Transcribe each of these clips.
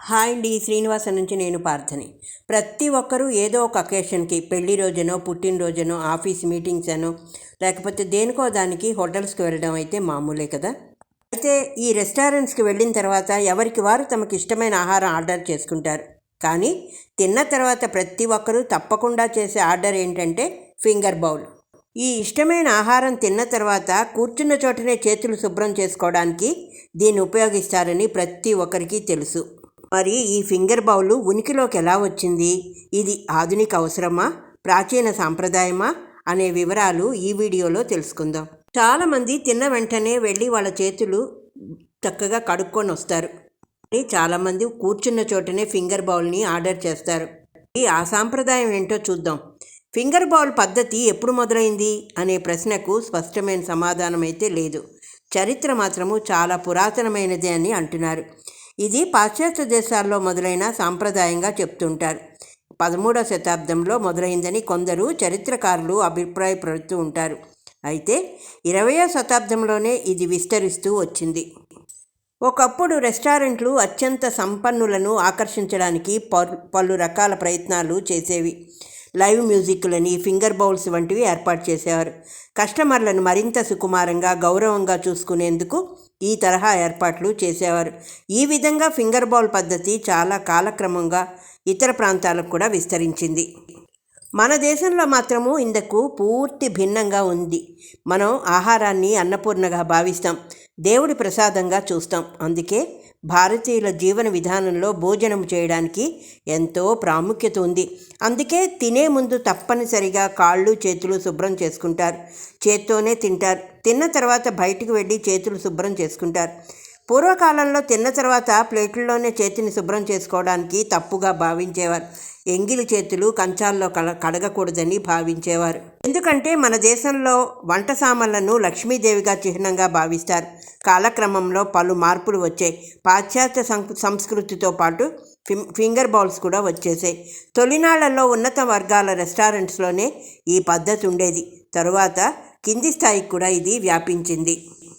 Hi అండి శ్రీనివాస నుంచి నేను పార్థని. ప్రతి ఒక్కరూ ఏదో ఒక అకేషన్కి పెళ్ళి రోజునో పుట్టినరోజునో ఆఫీస్ మీటింగ్స్ అనో లేకపోతే దేనికో దానికి హోటల్స్కి వెళ్ళడం అయితే మామూలే కదా. అయితే ఈ రెస్టారెంట్స్కి వెళ్ళిన తర్వాత ఎవరికి వారు తమకు ఇష్టమైన ఆహారం ఆర్డర్ చేసుకుంటారు. కానీ తిన్న తర్వాత ప్రతి ఒక్కరూ తప్పకుండా చేసే ఆర్డర్ ఏంటంటే ఫింగర్ బౌల్. ఈ ఇష్టమైన ఆహారం తిన్న తర్వాత కూర్చున్న చోటనే చేతులు శుభ్రం చేసుకోవడానికి దీన్ని ఉపయోగిస్తారని ప్రతి ఒక్కరికి తెలుసు. మరి ఈ ఫింగర్ బౌల్ ఉనికిలోకి ఎలా వచ్చింది? ఇది ఆధునిక అవసరమా? ప్రాచీన సాంప్రదాయమా? అనే వివరాలు ఈ వీడియోలో తెలుసుకుందాం. చాలామంది తిన్న వెంటనే వెళ్ళి వాళ్ళ చేతులు చక్కగా కడుక్కొని వస్తారు. చాలామంది కూర్చున్న చోటనే ఫింగర్ బౌల్ని ఆర్డర్ చేస్తారు. ఈ ఆ సాంప్రదాయం ఏంటో చూద్దాం. ఫింగర్ బౌల్ పద్ధతి ఎప్పుడు మొదలైంది? అనే ప్రశ్నకు స్పష్టమైన సమాధానం అయితే లేదు. చరిత్ర మాత్రము చాలా పురాతనమైనది అని అంటున్నారు. ఇది పాశ్చాత్య దేశాల్లో మొదలైన సాంప్రదాయంగా చెప్తుంటారు. పదమూడవ శతాబ్దంలో మొదలైందని కొందరు చరిత్రకారులు అభిప్రాయపడుతూ ఉంటారు. అయితే ఇరవయో శతాబ్దంలోనే ఇది విస్తరిస్తూ వచ్చింది. ఒకప్పుడు రెస్టారెంట్లు అత్యంత సంపన్నులను ఆకర్షించడానికి పలు పలు రకాల ప్రయత్నాలు చేసేవి. లైవ్ మ్యూజిక్లని ఫింగర్ బౌల్స్ వంటివి ఏర్పాటు చేసేవారు. కస్టమర్లను మరింత సుకుమారంగా గౌరవంగా చూసుకునేందుకు ఈ తరహా ఏర్పాట్లు చేసేవారు. ఈ విధంగా ఫింగర్ బౌల్ పద్ధతి చాలా కాలక్రమంగా ఇతర ప్రాంతాలకు కూడా విస్తరించింది. మన దేశంలో మాత్రము ఇందుకు పూర్తి భిన్నంగా ఉంది. మనం ఆహారాన్ని అన్నపూర్ణగా భావిస్తాం. దేవుడి ప్రసాదంగా చూస్తాం. అందుకే భారతీయుల జీవన విధానంలో భోజనం చేయడానికి ఎంతో ప్రాముఖ్యత ఉంది. అందుకే తినే ముందు తప్పనిసరిగా కాళ్ళు చేతులు శుభ్రం చేసుకుంటారు. చేత్తోనే తింటారు. తిన్న తర్వాత బయటికి వెళ్ళి చేతులు శుభ్రం చేసుకుంటారు. పూర్వకాలంలో తిన్న తర్వాత ప్లేట్లలోనే చేతిని శుభ్రం చేసుకోవడానికి తప్పుగా భావించేవారు. ఎంగిలి చేతులు కంచాల్లో కడ కడగకూడదని భావించేవారు. ఎందుకంటే మన దేశంలో వంట సామాన్లను లక్ష్మీదేవిగా చిహ్నంగా భావిస్తారు. కాలక్రమంలో పలు మార్పులు వచ్చాయి. పాశ్చాత్య సంస్కృతితో పాటు ఫింగర్ బౌల్స్ కూడా వచ్చేసాయి. తొలినాళ్ళలో ఉన్నత వర్గాల రెస్టారెంట్స్లోనే ఈ పద్ధతి ఉండేది. తరువాత కింది స్థాయికి కూడా ఇది వ్యాపించింది.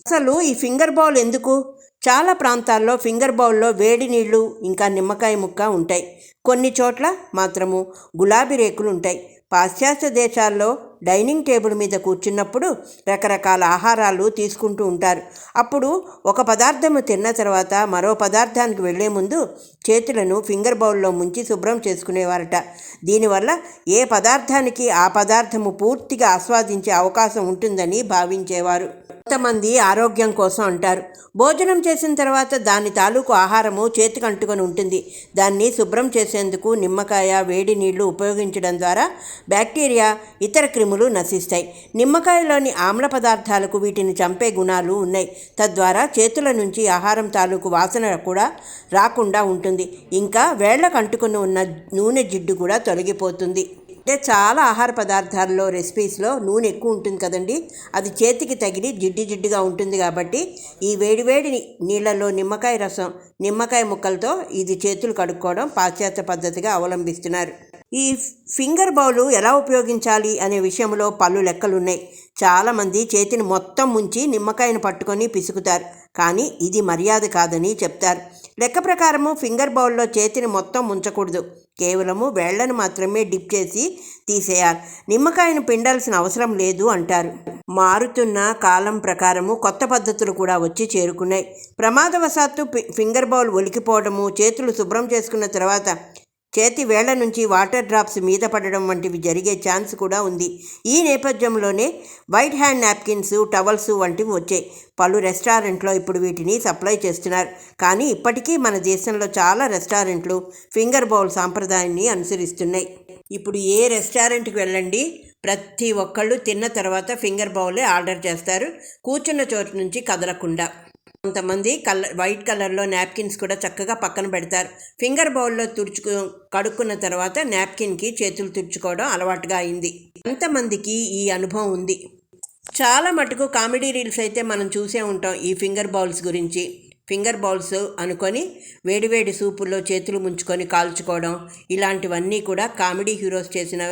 అసలు ఈ ఫింగర్ బౌల్ ఎందుకు? చాలా ప్రాంతాల్లో ఫింగర్ బౌల్లో వేడి నీళ్ళు ఇంకా నిమ్మకాయ ముక్క ఉంటాయి. కొన్ని చోట్ల మాత్రము గులాబీ రేకులు ఉంటాయి. పాశ్చాత్య దేశాల్లో డైనింగ్ టేబుల్ మీద కూర్చున్నప్పుడు రకరకాల ఆహారాలు తీసుకుంటూ ఉంటారు. అప్పుడు ఒక పదార్థము తిన్న తర్వాత మరో పదార్థానికి వెళ్ళే ముందు చేతులను ఫింగర్ బౌల్లో ముంచి శుభ్రం చేసుకునేవారట. దీనివల్ల ఏ పదార్థానికి ఆ పదార్థము పూర్తిగా ఆస్వాదించే అవకాశం ఉంటుందని భావించేవారు. కొంతమంది ఆరోగ్యం కోసం అంటారు. భోజనం చేసిన తర్వాత దాని తాలూకు ఆహారము చేతికి అంటుకొని ఉంటుంది. దాన్ని శుభ్రం చేసేందుకు నిమ్మకాయ వేడి నీళ్ళు ఉపయోగించడం ద్వారా బ్యాక్టీరియా ఇతర క్రిములు నశిస్తాయి. నిమ్మకాయలోని ఆమ్ల పదార్థాలకు వీటిని చంపే గుణాలు ఉన్నాయి. తద్వారా చేతుల నుంచి ఆహారం తాలూకు వాసన కూడా రాకుండా ఉంటుంది. ఇంకా వేళ్ళకు అంటుకుని ఉన్న నూనె జిడ్డు కూడా తొలగిపోతుంది. అంటే చాలా ఆహార పదార్థాల్లో రెసిపీస్లో నూనె ఎక్కువ ఉంటుంది కదండి. అది చేతికి తగిలి జిడ్డు జిడ్డుగా ఉంటుంది కాబట్టి ఈ వేడివేడి నీళ్ళలో నిమ్మకాయ రసం నిమ్మకాయ ముక్కలతో ఇది చేతులు కడుక్కోవడం పాశ్చాత్య పద్ధతిగా అవలంబిస్తున్నారు. ఈ ఫింగర్ బౌలు ఎలా ఉపయోగించాలి అనే విషయంలో పలు లెక్కలున్నాయి. చాలామంది చేతిని మొత్తం ముంచి నిమ్మకాయను పట్టుకొని పిసుకుతారు. కానీ ఇది మర్యాద కాదని చెప్తారు. లెక్క ప్రకారము ఫింగర్ బౌల్లో చేతిని మొత్తం ఉంచకూడదు. కేవలము వేళ్ళను మాత్రమే డిప్ చేసి తీసేయాలి. నిమ్మకాయను పిండాల్సిన అవసరం లేదు అంటారు. మారుతున్న కాలం ప్రకారము కొత్త పద్ధతులు కూడా వచ్చి చేరుకున్నాయి. ప్రమాదవశాత్తు ఫింగర్ బౌల్ ఒలికిపోవడము చేతులు శుభ్రం చేసుకున్న తర్వాత చేతి వేళ్ళ నుంచి వాటర్ డ్రాప్స్ మీద పడడం వంటివి జరిగే ఛాన్స్ కూడా ఉంది. ఈ నేపథ్యంలోనే వైట్ హ్యాండ్ నాప్కిన్స్ టవల్స్ వంటివి వచ్చాయి. పలు రెస్టారెంట్లో ఇప్పుడు వీటిని సప్లై చేస్తున్నారు. కానీ ఇప్పటికీ మన దేశంలో చాలా రెస్టారెంట్లు ఫింగర్ బౌల్ సాంప్రదాయాన్ని అనుసరిస్తున్నాయి. ఇప్పుడు ఏ రెస్టారెంట్కి వెళ్ళండి ప్రతి ఒక్కళ్ళు తిన్న తర్వాత ఫింగర్ బౌలే ఆర్డర్ చేస్తారు. కూర్చున్న చోటు నుంచి కదలకుండా. కొంతమంది కలర్ వైట్ కలర్లో నాప్కిన్స్ కూడా చక్కగా పక్కన పెడతారు. ఫింగర్ బౌల్లో తుడుచుకు కడుక్కున్న తర్వాత నాప్కిన్కి చేతులు తుడుచుకోవడం అలవాటుగా అయింది. ఎంతమందికి ఈ అనుభవం ఉంది. చాలా మటుకు కామెడీ రీల్స్ అయితే మనం చూసే ఉంటాం ఈ ఫింగర్ బౌల్స్ గురించి. ఫింగర్ బౌల్స్ అనుకొని వేడివేడి సూపుల్లో చేతులు ముంచుకొని కాల్చుకోవడం ఇలాంటివన్నీ కూడా కామెడీ హీరోస్ చేసిన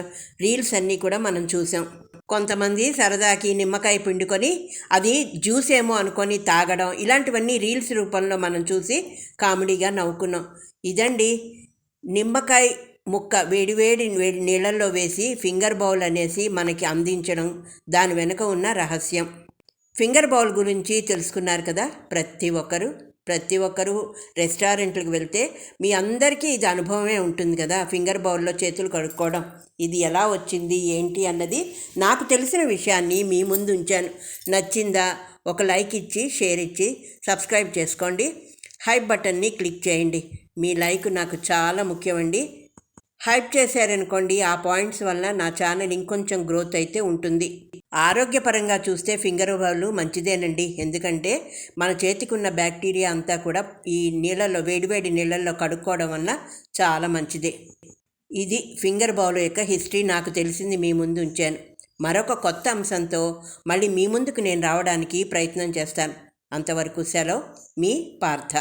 రీల్స్ అన్నీ కూడా మనం చూసాం. కొంతమంది సరదాకి నిమ్మకాయ పిండుకొని అది జ్యూస్ ఏమో అనుకొని తాగడం ఇలాంటివన్నీ రీల్స్ రూపంలో మనం చూసి కామెడీగా నవ్వుకున్నాం. ఇదండి నిమ్మకాయ ముక్క వేడివేడి వేడి నీళ్ళల్లో వేసి ఫింగర్ బౌల్ అనేసి మనకి అందించడం దాని వెనుక ఉన్న రహస్యం. ఫింగర్ బౌల్ గురించి తెలుసుకున్నారు కదా ప్రతి ఒక్కరు. ప్రతి ఒక్కరు రెస్టారెంట్లకు వెళ్తే మీ అందరికీ ఇది అనుభవమే ఉంటుంది కదా ఫింగర్ బౌల్లో చేతులు కడుక్కోవడం. ఇది ఎలా వచ్చింది ఏంటి అన్నది నాకు తెలిసిన విషయాన్ని మీ ముందు ఉంచాను. నచ్చిందా? ఒక లైక్ ఇచ్చి షేర్ ఇచ్చి సబ్స్క్రైబ్ చేసుకోండి. హైప్ బటన్ని క్లిక్ చేయండి. మీ లైక్ నాకు చాలా ముఖ్యమండి. హైప్ చేశారనుకోండి ఆ పాయింట్స్ వల్ల నా ఛానల్ ఇంకొంచెం గ్రోత్ అయితే ఉంటుంది. ఆరోగ్యపరంగా చూస్తే ఫింగర్ బౌల్ మంచిదేనండి. ఎందుకంటే మన చేతికి ఉన్న బ్యాక్టీరియా అంతా కూడా ఈ నీళ్ళల్లో వేడివేడి నీళ్ళల్లో కడుక్కోవడం వల్ల చాలా మంచిదే. ఇది ఫింగర్ బౌల్ యొక్క హిస్టరీ నాకు తెలిసింది మీ ముందు ఉంచాను. మరొక కొత్త అంశంతో మళ్ళీ మీ ముందుకు నేను రావడానికి ప్రయత్నం చేస్తాను. అంతవరకు సెలవు మీ పార్థ.